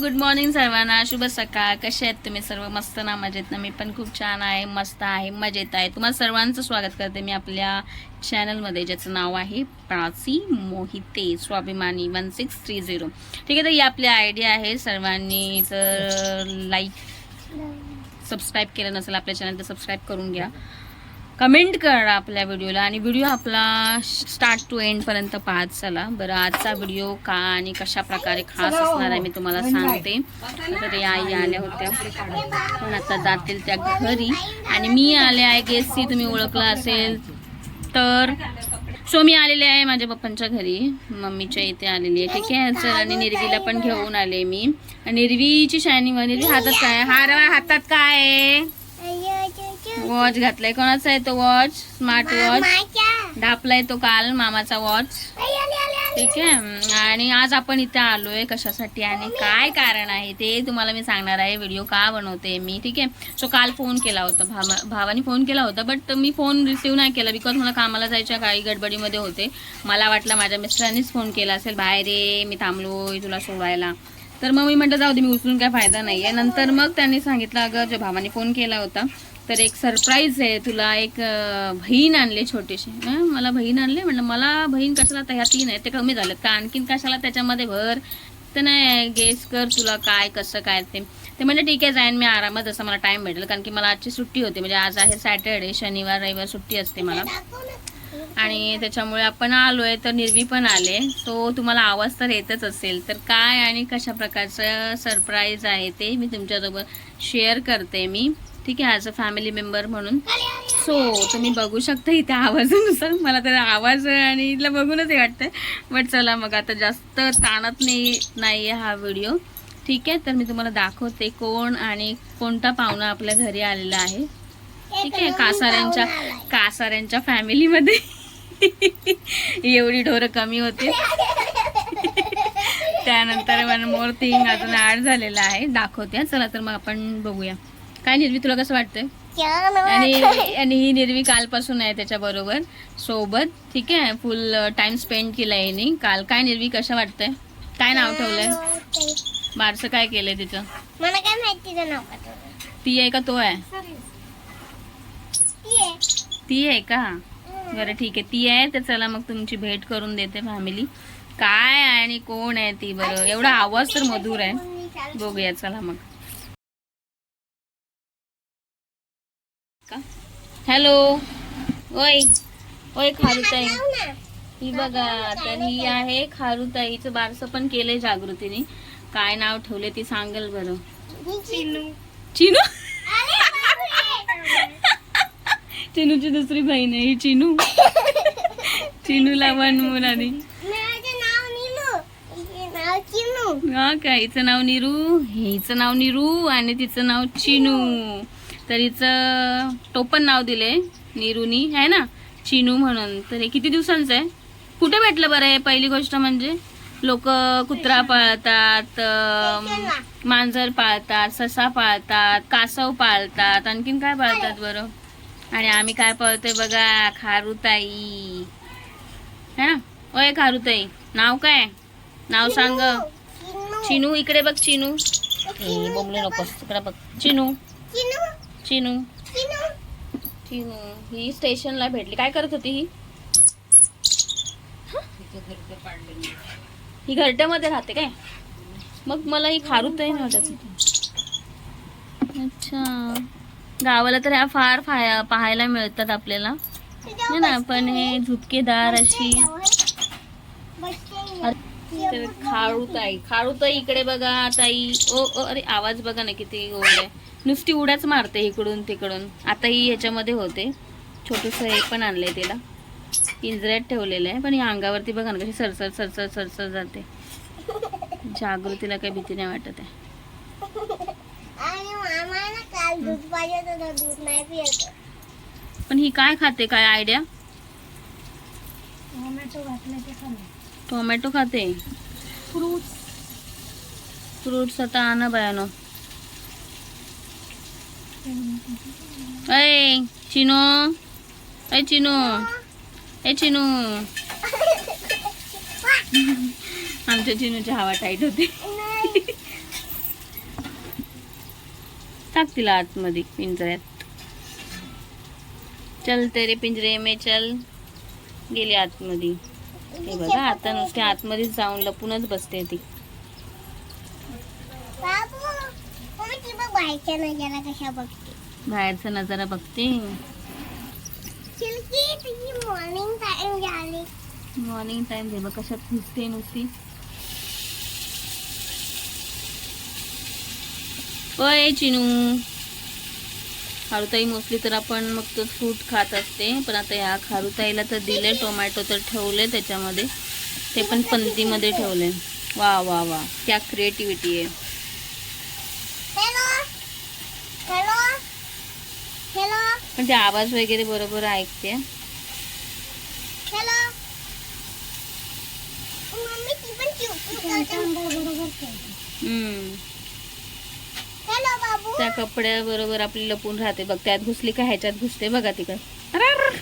Good morning सर्वांना. शुभ सकाळ. कसे आहेत तुम्ही सर्व? मस्त ना मजेत ना? मी पण खूप छान आहे मस्त आहे मजेत आहे. तुम्हाला सर्वांचं स्वागत करते मी आपल्या चॅनलमध्ये ज्याचं नाव आहे प्राची मोहिते. स्वाभिमानी वन सिक्स थ्री झिरो ठीक आहे तर ही आपली आयडिया आहे. सर्वांनी जर लाईक सबस्क्राईब केलं नसेल आपल्या चॅनल तर सबस्क्राईब करून घ्या. कमेंट करा आपल्या व्हिडिओला आणि व्हिडिओ आपला स्टार्ट टू एंडपर्यंत पाहत चला. बरं आजचा व्हिडिओ का आणि कशा प्रकारे खास असणार आहे मी तुम्हाला सांगते. तर या आई आल्या होत्या. पण आता जातील त्या घरी. आणि मी आले आहे गेस्टची तुम्ही ओळखलं असेल तर. सो मी आलेले आहे माझ्या पप्पांच्या घरी. मम्मीच्या इथे आलेली आहे. ठीक आहे सर आणि निर्वीला पण घेऊन आले मी. निर्वीची शायनिंग निर्वी हातात काय? हार हातात काय? आहे वॉच घातलाय. कोणाचा आहे तो वॉच स्मार्ट वॉच ढापलाय तो काल मामाचा वॉच ठीक आहे. आणि आज आपण इथे आलोय कशासाठी आणि काय कारण आहे ते तुम्हाला मी सांगणार आहे. व्हिडिओ का बनवते मी? ठीक आहे. सो काल फोन केला होता. भावा भावानी फोन केला होता बट मी फोन रिसीव्ह नाही केला बिकॉज मला कामाला जायच्या काही गडबडीमध्ये होते. मला वाटलं माझ्या मिस्टरांनीच फोन केला असेल. बाहेर ये मी थांबलोय तुला सोडायला तर मग मी म्हटलं जाऊ दे मी उचलून काय फायदा नाही आहे नंतर मग त्यांनी सांगितलं अगं जो भावाने फोन केला होता तर एक सरप्राईज आहे. तुला एक बहीण आणले छोटीशी. मला बहीण आणले म्हटलं मला बहीण कशाला तर ह्या तीन आहे ते कमी झालं का आणखीन कशाला त्याच्यामध्ये भर? तर नाही गेस कर तुला काय कसं काय ते. ते म्हणजे ठीक आहे जाईन मी आरामात. जसं मला टाईम भेटेल. कारण की मला आजची सुट्टी होती. म्हणजे आज आहे सॅटर्डे शनिवार रविवार सुट्टी असते मला. आणि त्याच्यामुळे आपण आलो आहे तर निर्वी पण आले. सो तुम्हाला आवाज तर येतच असेल. तर काय आणि कशा प्रकारचं सरप्राईज आहे ते मी तुमच्यासोबत शेअर करते मी. ठीक आहे ॲज अ फॅमिली मेंबर म्हणून. सो तुम्ही बघू शकता इथे आवाजानुसार. मला तर आवाज आणि इथलं बघूनच हे वाटतंय. बट चला मग आता जास्त ताणत नाही नाही हा व्हिडिओ ठीक आहे तर मी तुम्हाला दाखवते कोण आणि कोणता पाहुणा आपल्या घरी आलेला आहे. ठीक आहे कासाऱ्यांच्या कासाऱ्यांच्या फॅमिलीमध्ये एवढी ढोरं कमी होते. त्यानंतर वन मोर थिंग अजून ॲड झालेला आहे. दाखवते. चला तर मग आपण बघूया. काय निर्वी तुला कसं वाटतंय? आणि आणि ही निर्वी कालपासून आहे त्याच्या बरोबर सोबत. ठीक आहे फुल टाइम स्पेंड केलाय हिने. काल काय निर्वी कसं वाटतंय? काय नाव ठेवलंय? बारसं काय केलंय तिचं? मला काय माहिती नाव? ती आहे का तो आहे. ती आहे. का? बरं ठीक आहे. ती आहे तर चला मग तुमची भेट करून देते फॅमिली काय आणि कोण आहे ती? बरं एवढा आवाज तर मधुर आहे. बघूया चला मग. हॅलो. ओय ओय खारुताई. ही बघा तर ही आहे खारुताईचं बारसं पण केलंय जागृतीने. काय नाव ठेवले ती सांगेल बरं. चिनू. चिनूची दुसरी बहीण आहे ही चिनू. चिनूला वन नाव चिनू. हा काय हिचं नाव निरू? हिचं नाव निरू आणि तिचं नाव चिनू. तर हिचं टोपण नाव दिले निरूनी आहे ना? चिनू म्हणून. तर हे किती दिवसांचं आहे? कुठे भेटलं बरं हे पहिली गोष्ट म्हणजे? लोक कुत्रा पाळतात मांजर पाळतात ससा पाळतात कासव पाळतात. आणखीन काय पाळतात बरं? आणि आम्ही काय पाळतोय बघा? खारुताई. है ना? ओय खारुताई नाव काय? नाव सांग. चिनू. इकडे बघ चिनू. ए बोंबले नकोस इकडे बघ. चिनू. चिनू. चिनू. ही स्टेशनला भेटली. काय करत होती ही? ही? घरट्यामध्ये राहते काय? मग मला ही खारूत नाही वाटत. होती. अच्छा. गावाला तर ह्या फार फाया पाहायला मिळतात आपल्याला. है ना पण हे झुपकेदार अशी. बसते. तर खारुताई. खारुताई इकडे बघा ताई. ओ ओ अरे आवाज बघा ना किती गोड आहे. नुसती उड्याच मारते इकडून तिकडून. आता ही ह्याच्यामध्ये होते. छोटस हे पण आणलंय तिला. पिंजऱ्यात ठेवलेलं आहे. पण ही अंगावरती बघा ना कशी सरसर सरसर सरसर जाते. जागृतीला काही भीती नाही वाटत आहे. आणि मामा ना काल दूध पाहिजे होतं दूध नाही पियत. पण ही काय खाते? काय आयडिया टोमॅटो खाते. फ्रूट फ्रुट्स आता आणा बयानो. अय चिनो अय चिनो ए चिनू आमच्या चिनूची हवा टाईट होते. टाक तिला आतमध्ये पिंजऱ्यात. चल तेरे पिंजरे मे चल. गेली आतमध्ये. हे बघा आता नुसते आतमध्येच जाऊन लपूनच बसते ती. मम्मी ती बघ बाहेरच्या नजारा कशा बघते. बाहेरचा नजारा बघते? तुझी मॉर्निंग टाइम झाली. मॉर्निंग टाइम बघ कशात फिरते नुसती? ओय चिनू. खारुताई मोस्टली तर आपण मग तो फ्रूट खात असते. पण आता ह्या खारुताईला तर दिले टोमॅटो तर ठेवले त्याच्यामध्ये. ते पण पंतीमध्ये ठेवले वा वा वा. क्या क्रिएटिव्हिटी आहे हॅलो हॅलो हॅलो पण ते आवाज वगैरे बरोबर ऐकते. हॅलो मम्मी ती पण चिवचिव करते. हम्म. हॅलो बाबू. त्या कपड्या बरोबर आपली लपून राहते. बघ त्यात घुसली का ह्याच्यात घुसते बघा ती काय अरे अरे.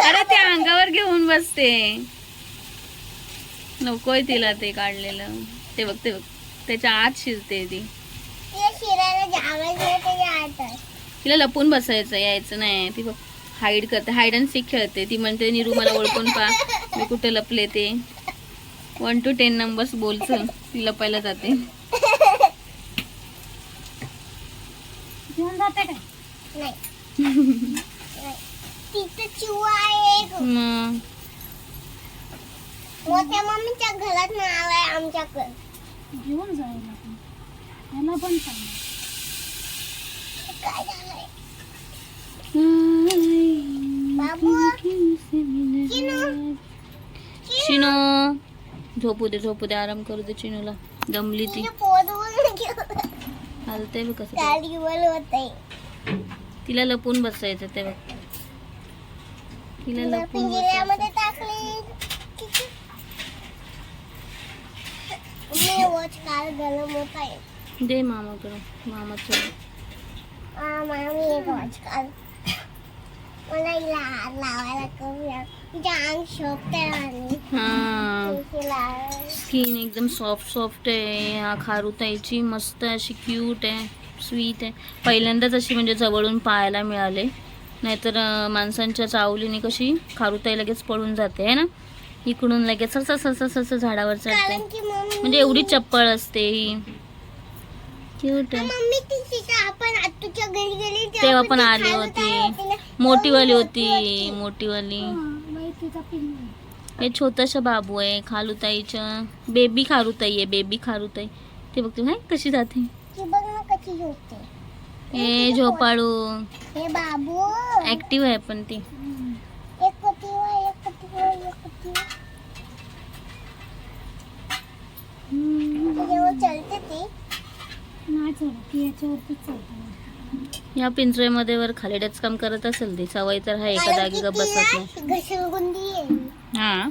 अरे ते अंगावर घेऊन बसते. नकोय तिला ते काढलेलं. ते बघ ते बघ. त्याच्या आत शिजते ती. तिला लपून बसायचं यायचं नाही. ती बघ हाईड करते हाईड अँड सीक खेळते. ती म्हणते निरू मला ओळखून पा मी कुठे लपले ते. वन टू टेन नंबर्स बोलचं ती लपायला जाते. घेऊन मोठ्या मम्मीच्या घरात नाव आहे आमच्याकडे. जायला पण सांग. चिनू चिनो झोपू दे झोपू दे आराम करू दे चिनूला. दमली ती. हालते बघ कसं तिला लपून बसायचं ते बघ. तिला लपून दे मामाकडं मामाचं मामी एक वॉच काल. मला लावायला करूया. तिच्या अंग शोभते आणि हा. तिला स्किन एकदम सॉफ्ट सॉफ्ट आहे. हा खारुताईची मस्त अशी क्यूट आहे स्वीट आहे. पहिल्यांदाच अशी म्हणजे जवळून पाहायला मिळाले. नाहीतर अं, माणसांच्या चावलीने कशी खारुताई लगेच पळून जाते आहे ना? इकडून लगेच सरसं सरसं सरसं झाडावर चढते. कारण की मम्मी म्हणजे एवढी चप्पळ असते ही. क्यूट आहे. मम्मी ती तिच्या तेव्हा पण ती आली खायला होती. तयार होती ना. मोठीवाली एवढी होती मोठी मोठीवाली माहितीचा पिल्लू। हे छोटस बाबू आहे खारुताईच्या बेबी खारुताई आहे बेबी खारुताई ते बघते हाय कशी जाते? ती बघ ना कशी झोपते. हे झोपाळू. हे बाबू. ऍक्टिव्ह आहे पण ती. एक पतीवर एक पतीवर एक पतीवर जेव्हा चलते ती. नाही चढत ती याच्यावरतीच चढतो या पिंजऱ्यामध्ये वर खाली काम करत असेल ती. सवय तर आहे एका जागी गप बसत नाही. हा?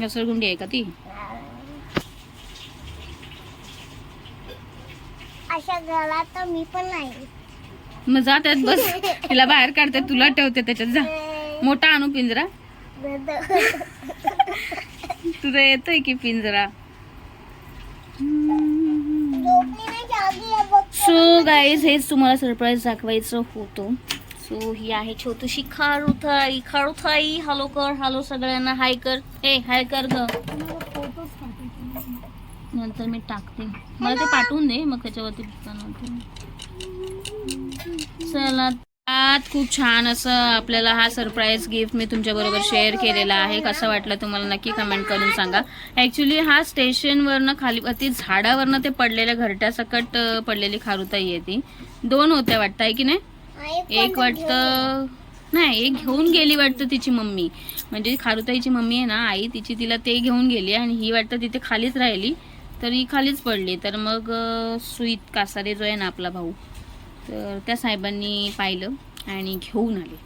घसरगुंडी आहे का ती. अशा घरात तर मी पण नाही. मग जा त्यात बस. तिला बाहेर काढते तुला ठेवते त्याच्यात. जा. मोठा आणू पिंजरा. तुझा येतोय की पिंजरा? सो गाईज हेच तुम्हाला सरप्राईज दाखवायचं होतं. सो ही आहे छोटीशी खारुथाई. खारुथाई हॅलो कर हॅलो सगळ्यांना. हाय कर. ए हाय कर ग. नंतर मी टाकते. मला ते पाठवून दे मग त्याच्यावरती चला खूप छान असं आपल्याला हा सरप्राईज गिफ्ट मी तुमच्याबरोबर शेअर केलेला आहे. कसं वाटलं तुम्हाला नक्की कमेंट करून सांगा. ॲक्च्युली हा स्टेशनवरनं खाली ती झाडावरनं ते पडलेल्या घरट्यासकट पडलेली खारुताई आहे ती. दोन होत्या वाटतं आहे की नाही? एक वाटतं नाही एक घेऊन गेली वाटतं तिची मम्मी. म्हणजे खारुताईची मम्मी आहे ना आई तिची तिला ते घेऊन गेली आणि ही वाटतं तिथे खालीच राहिली. तर ही खालीच पडली. तर मग सुईत कासारे जो आहे ना आपला भाऊ तर त्या साहेबांनी पाहिलं आणि घेऊन आले.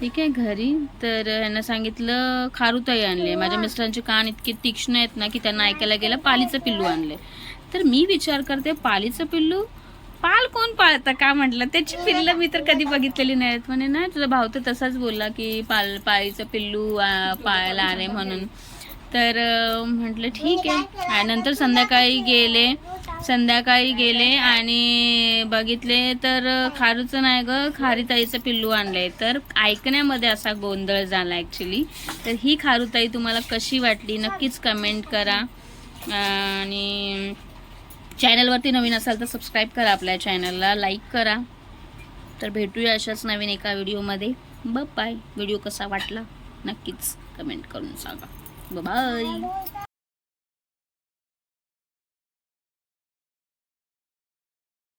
ठीक आहे घरी. तर यांना सांगितलं खारुताई आणले. माझ्या मिस्टरांचे कान इतके तीक्ष्ण आहेत ना की त्यांना ऐकायला गेलं पालीचं पिल्लू आणले. तर मी विचार करते पालीचं पिल्लू? पाल कोण पाळतं का म्हटलं? त्याची पिल्लं मी तर कधी बघितलेली नाहीत. म्हणे ना तुझा भाऊ तर तसाच बोलला की पाल पाळीचं पिल्लू पाळायला आले म्हणून. तर म्हटलं ठीक आहे. आणि नंतर संध्याकाळी गेले. संध्याकाळी गेले आणि बघितले तर खारूचं नाही ग खारीताईचं पिल्लू आणलंय. तर ऐकण्यामध्ये असा गोंधळ झाला ॲक्च्युली तर ही खारुताई तुम्हाला कशी वाटली? नक्कीच कमेंट करा. आणि चॅनलवरती नवीन असाल तर सबस्क्राईब करा आपल्या चॅनलला लाईक करा. तर भेटूया अशाच नवीन एका व्हिडिओमध्ये ब बाय व्हिडिओ कसा वाटला? नक्कीच कमेंट करून सांगा. बाय